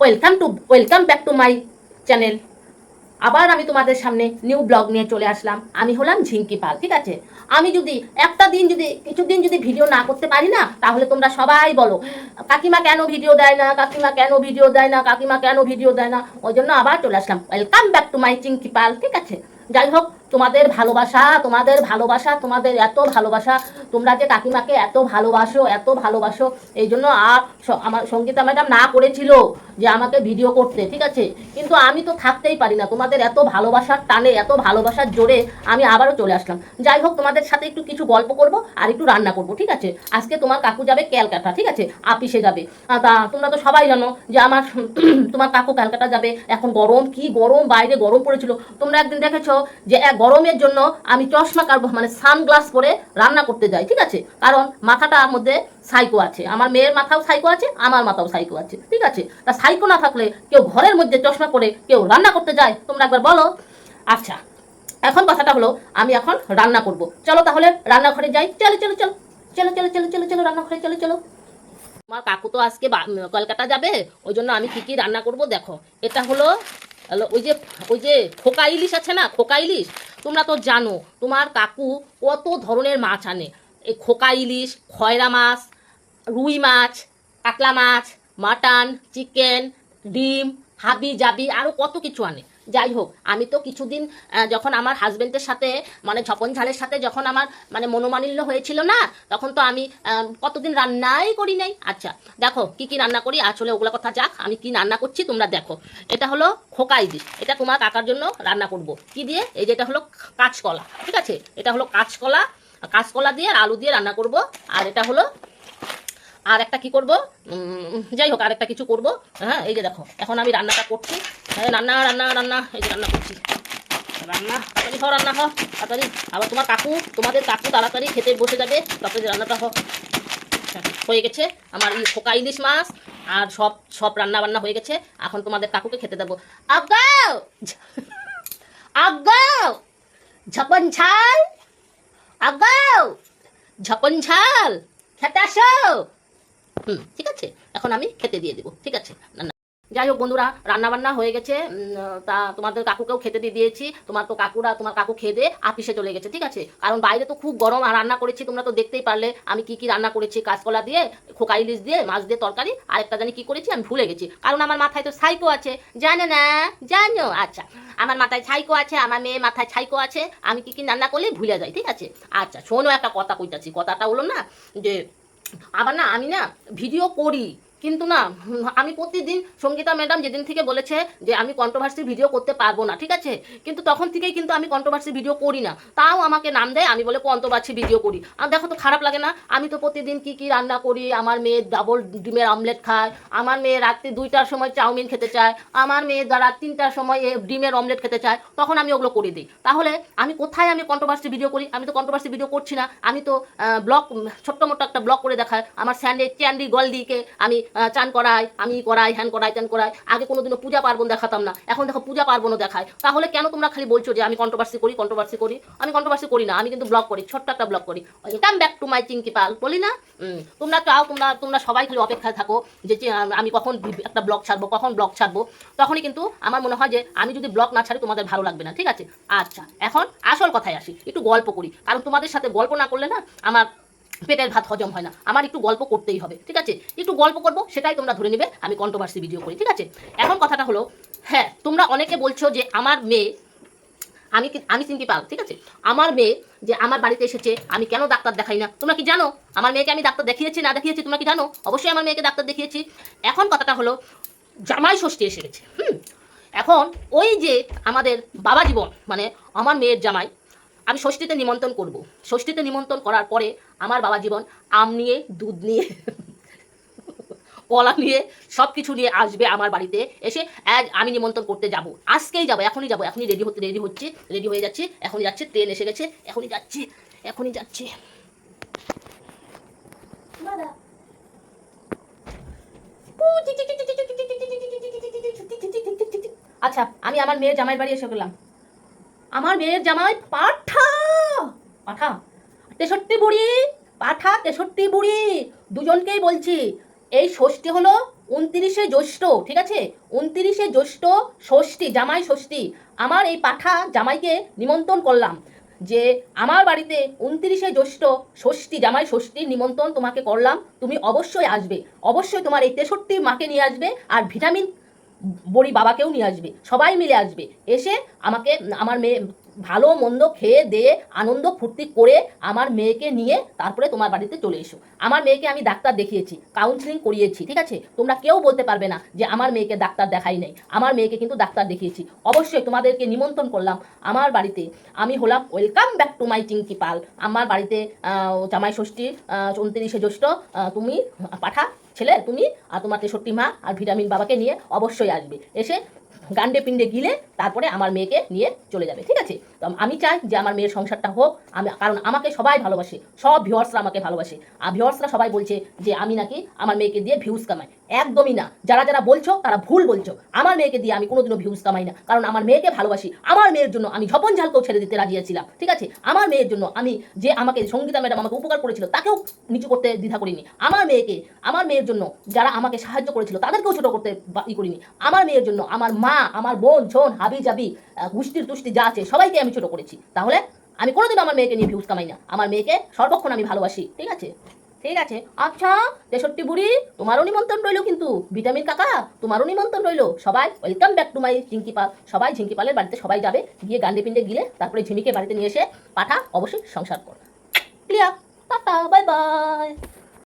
Welcome to welcome back to my channel আবার আমি তোমাদের সামনে নিউ ব্লগ নিয়ে চলে আসলাম। আমি হলাম ঝিঙ্কি পাল, ঠিক আছে? আমি যদি একটা দিন যদি, কিছুদিন যদি ভিডিও না করতে পারি না, তাহলে তোমরা সবাই বলো, কাকিমা কেন ভিডিও দেয় না, কাকিমা কেন ভিডিও দেয় না, কাকিমা কেন ভিডিও দেয় না? ওই জন্য আবার চলে আসলাম। Welcome back to my Chinki Pal, ঠিক আছে? যাই হোক তোমাদের ভালোবাসা তোমাদের ভালোবাসা, তোমাদের এত ভালোবাসা, তোমরা যে কাকিমাকে এত ভালোবাসো এত ভালোবাসো, এই জন্য আর আমার সঙ্গীতা ম্যাডাম না করেছিল যে আমাকে ভিডিও করতে, ঠিক আছে? কিন্তু আমি তো থাকতেই পারি না। তোমাদের এত ভালোবাসার টানে, এত ভালোবাসার জোরে আমি আবারও চলে আসলাম। যাই হোক, তোমাদের সাথে একটু কিছু গল্প করব আর একটু রান্না করব, ঠিক আছে? আজকে তোমার কাকু যাবে ক্যালকাটা, ঠিক আছে? আপিসে যাবে। তা তোমরা তো সবাই জানো যে আমার তোমার কাকু ক্যালকাটা যাবে। এখন গরম, কি গরম, বাইরে গরম পড়েছিল। তোমরা একদিন দেখেছ যে এক গরমের জন্য আমি চশমা কাটবো মানে সানগ্লাস পরে রান্না করতে যাই, ঠিক আছে? কারণ মাথাটার মধ্যে সাইকো আছে। আমার মেয়ের মাথাও সাইকো আছে, আমার মাথাও সাইকো আছে, ঠিক আছে? তা সাইকো না থাকলে কেউ ঘরের মধ্যে চশমা পরে কেউ রান্না করতে যায়? তোমরা একবার বলো। আচ্ছা এখন কথাটা হলো, আমি এখন রান্না করব। চলো তাহলে রান্নাঘরে যাই। চলো চলো চলো চলো চলো চলো চলো চলো, রান্নাঘরে চলো চলো। আমার কাকু তো আজকে কলকাতা যাবে, ওই জন্য আমি কি কি রান্না করব দেখো। এটা হলো হলো ওই যে ওই যে খোকা ইলিশ আছে না, খোকা ইলিশ? তোমরা তো জানো, তোমার কাকু কত ধরনের মাছ আনে। এই খোকা ইলিশ, খয়রা মাছ, রুই মাছ, কাতলা মাছ, মাটন, চিকেন, ডিম, হাবি জাবি আরও কত কিছু আনে। যাই হোক, আমি তো কিছুদিন যখন আমার হাজবেন্ডের সাথে মানে ঝপন ঝালের সাথে যখন আমার মানে মনোমালিন্য হয়েছিল না, তখন তো আমি কতদিন রান্নাই করি নাই। আচ্ছা দেখো কি কি রান্না করি আসলে ওগুলো কথা যাক, আমি কি রান্না করছি তোমরা দেখো। এটা হলো খোকা ইলিশ, এটা তোমার কাকার জন্য রান্না করব। কি দিয়ে? এই যেটা হলো কাঁচকলা, ঠিক আছে? এটা হলো কাঁচকলা কাঁচকলা দিয়ে আর আলু দিয়ে রান্না করব। আর এটা হলো, আর একটা কি করব? যাই হোক, আর একটা কিছু করব। হ্যাঁ এই যে দেখো, এখন আমি রান্নাটা করছি। রান্না রান্না রান্না। এই যে রান্না করছি। রান্না? তাড়াতাড়ি রান্না হও তাড়াতাড়ি। আবার তোমার কাকু, তোমাদের কাকু তাড়াতাড়ি খেতে বসে যাবে। তাড়াতাড়ি রান্নাটা হোক হয়ে গেছে আমার খোকা ইলিশ মাছ আর সব সব রান্না বান্না হয়ে গেছে। এখন তোমাদের কাকুকে খেতে দেবো। আগাও আগাও ঝপন ঝাল! আগাও ঝপন ঝাল! খেতে আসো! হুম, ঠিক আছে। এখন আমি খেতে দিয়ে দিব। ঠিক আছে। না যাই হোক বন্ধুরা রান্না বান্না হয়ে গেছে। তা তোমাদের কাকুকেও খেতে দিয়ে দিয়েছি। তোমার তো কাকুরা, তোমার কাকু খেয়ে দিয়ে আপিসে চলে গেছে, ঠিক আছে? কারণ বাইরে তো খুব গরম, আর রান্না করেছি, তোমরা তো দেখতেই পারলে। আমি কি কি রান্না করেছি, কাঁচকলা দিয়ে খোকা ইলিশ দিয়ে, মাছ দিয়ে তরকারি আর একটা জানি কি করেছি, আমি ভুলে গেছি। কারণ আমার মাথায় তো সাইকো আছে। জানো না? জানো? আচ্ছা আমার মাথায় ছাইকো আছে, আমার মেয়ে মাথায় ছাইকো আছে, আমি কি কি রান্না করলে ভুলে যাই, ঠিক আছে? আচ্ছা শোনো একটা কথা কইতাছি। কথাটা হলো না যে, আবার না আমি না ভিডিও করি। কিন্তু না, আমি প্রতিদিন সঙ্গীতা ম্যাডাম যেদিন থেকে বলেছে যে আমি কন্ট্রোভার্সি ভিডিও করতে পারব না, ঠিক আছে? কিন্তু তখন থেকেই কিন্তু আমি কন্ট্রোভার্সি ভিডিও করি না। তাও আমাকে নাম দেয়, আমি বলে কন্ট্রোভার্সি ভিডিও করি। আর দেখো তো খারাপ লাগে না, আমি তো প্রতিদিন কি কি রান্না করি, আমার মেয়ে ডাবল ডিমের অমলেট খায়, আমার মেয়ে রাত্রি দুইটার সময় চাউমিন খেতে চায়, আমার মেয়ে রাত তিনটার সময় ডিমের অমলেট খেতে চায়, তখন আমি ওগুলো করে দিই। তাহলে আমি কোথায় আমি কন্ট্রোভার্সি ভিডিও করি? আমি তো কন্ট্রোভার্সি ভিডিও করছি না, আমি তো ব্লগ ছোট্ট মোটো একটা ব্লগ করে দেখাই, আমার স্যান্ডে চ্যান্ডি গলদিকে আমি চান করাই আমি করাই, হ্যান করাই, ত্যান করাই। আগে কোনোদিনও পূজা পার্বণ দেখাতাম না। এখন দেখো পূজা পার্বণও দেখায়। তাহলে কেন তোমরা খালি বলছো যে আমি কন্ট্রোভার্সি করি কন্ট্রোভার্সি করি? আমি কন্ট্রোভার্সি করি না, আমি কিন্তু ব্লগ করি, ছোট্ট একটা ব্লগ করি। Come back to my Chinki Pal বলি না? তোমরা চাও, তোমরা তোমরা সবাই খালি অপেক্ষায় থাকো যে আমি কখন একটা ব্লগ ছাড়বো, কখন ব্লগ ছাড়বো? তখনই কিন্তু আমার মনে হয় যে আমি যদি ব্লগ না ছাড়ি, তোমাদের ভালো লাগবে না, ঠিক আছে? আচ্ছা এখন আসল কথায় আসি, একটু গল্প করি। কারণ তোমাদের সাথে গল্প না করলে না, আমার পেটের ভাত হজম হয় না। আমার একটু গল্প করতেই হবে, ঠিক আছে? একটু গল্প করব, সেটাই তোমরা ধরে নেবে, আমি কন্ট্রোভার্সি ভিডিও করি, ঠিক আছে? এখন কথাটা হলো হ্যাঁ তোমরা অনেকে বলছো যে আমার মেয়ে, আমি আমি চিনতে পাল, ঠিক আছে? আমার মেয়ে যে আমার বাড়িতে এসেছে, আমি কেন ডাক্তার দেখাই না? তোমরা কি জানো? আমার মেয়েকে আমি ডাক্তার দেখিয়েছি, না দেখিয়েছি, তোমরা কি জানো? অবশ্যই আমার মেয়েকে ডাক্তার দেখিয়েছি। এখন কথাটা হলো, জামাই ষষ্ঠী এসে গেছে, হুম? এখন ওই যে আমাদের বাবা জীবন মানে আমার মেয়ের জামাই আমি ষষ্ঠীতে নিমন্ত্রণ করব। ষষ্ঠীতে নিমন্ত্রণ করার পরে আমার বাবা জীবন আম নিয়ে দুধ নিয়ে কলা নিয়ে সব কিছু নিয়ে আসবে আমার বাড়িতে। এসে আজ আমি নিমন্ত্রণ করতে যাব। আজকেই যাব এখনই যাব এখনই রেডি হতে রেডি হচ্ছে রেডি হয়ে যাচ্ছে এখনই যাচ্ছে ট্রেন এসে গেছে এখনই যাচ্ছে এখনই যাচ্ছে। আচ্ছা আমি আমার মেয়ের জামাইয়ের বাড়ি এসে গেলাম। আমার মেয়ের জামাই পাঠা। পাঠা। তেষট্টি বুড়ি। পাঠা তেষট্টি বুড়ি। দুজনকেই বলছি, এই ষষ্ঠী হলো উনত্রিশ জ্যৈষ্ঠ, ঠিক আছে? উনত্রিশে জ্যৈষ্ঠ ষষ্ঠী, জামাই ষষ্ঠী। আমার এই পাঠা জামাইকে নিমন্ত্রণ করলাম যে, আমার বাড়িতে উনত্রিশে জ্যৈষ্ঠ ষষ্ঠী, জামাই ষষ্ঠীর নিমন্ত্রণ তোমাকে করলাম। তুমি অবশ্যই আসবে। অবশ্যই তোমার এই তেষট্টি মাকে নিয়ে আসবে আর ভিটামিন বড়ি বাবাকেও নিয়ে আসবে, সবাই মিলে আসবে। এসে আমাকে, আমার মেয়ে ভালো মন্দ খেয়ে দিয়ে আনন্দ ফুর্তি করে আমার মেয়েকে নিয়ে তারপরে তোমার বাড়িতে চলে এসো। আমার মেয়েকে আমি ডাক্তার দেখিয়েছি কাউন্সিলিং করিয়েছি, ঠিক আছে? তোমরা কেউ বলতে পারবে না যে আমার মেয়েকে ডাক্তার দেখাই নাই। আমার মেয়েকে কিন্তু ডাক্তার দেখিয়েছি। অবশ্যই তোমাদেরকে নিমন্ত্রণ করলাম আমার বাড়িতে। আমি হলাম welcome back to my Chinki Pal. আমার বাড়িতে জামাই ষষ্ঠী উনত্রিশে জ্যৈষ্ঠ তুমি পাঠা ছেলে, তুমি আর তোমার তেষট্টি মা আর ভিটামিন বাবাকে নিয়ে অবশ্যই আসবে। এসে গান্ডে পিণ্ডে গিলে তারপরে আমার মেয়েকে নিয়ে চলে যাবে, ঠিক আছে? তো আমি চাই যে আমার মেয়ের সংসারটা হোক, আমি, কারণ আমাকে সবাই ভালোবাসে, সব ভিউয়ার্সরা আমাকে ভালোবাসে। আর ভিউয়ার্সরা সবাই বলছে যে আমি নাকি আমার মেয়েকে দিয়ে ভিউজ কামাই। একদমই না। যারা যারা বলছো, তারা ভুল বলছো। আমার মেয়েকে দিয়ে আমি কোনোদিনও ভিউজ কামাই না। কারণ আমার মেয়েকে ভালোবাসি। আমার মেয়ের জন্য আমি ঝপন ঝালকেও ছেড়ে দিতে রাজি আছিলাম। ঠিক আছে? আমার মেয়ের জন্য আমি যে আমাকে সঙ্গীতা ম্যাডাম আমাকে উপকার করেছিল, তাকেও নিচু করতে দ্বিধা করিনি। আমার মেয়েকে, আমার মেয়ের জন্য যারা আমাকে সাহায্য করেছিল, তাদেরকেও ছোট করতে ই করিনি। আমার মেয়ের জন্য আমার মা, আমার বোন ছোন হাবি জাবি গুষ্টির তুষ্টি যা আছে, সবাইকে আমি ছোট করেছি। তাহলে আমি কোনোদিন আমার মেয়েকে নিয়ে ভিউজ কামাই না। আমার মেয়েকে সর্বক্ষণ আমি ভালোবাসি। ঠিক আছে? ঠিক আছে। আচ্ছা তেষট্টি বুড়ি, তোমারও নিমন্ত্রণ রইল কিন্তু। ভিটামিন কাকা, তোমারও নিমন্ত্রণ রইল। সবাই welcome back to my Jhinki Pal. সবাই ঝিঙ্কি পালের বাড়িতে সবাই যাবে, গিয়ে গান্ডে পিন্ডে গিলে তারপরে ঝিমিকে বাড়িতে নিয়ে এসে পাঠা অবশ্যই সংসার কর। Clear tata bye bye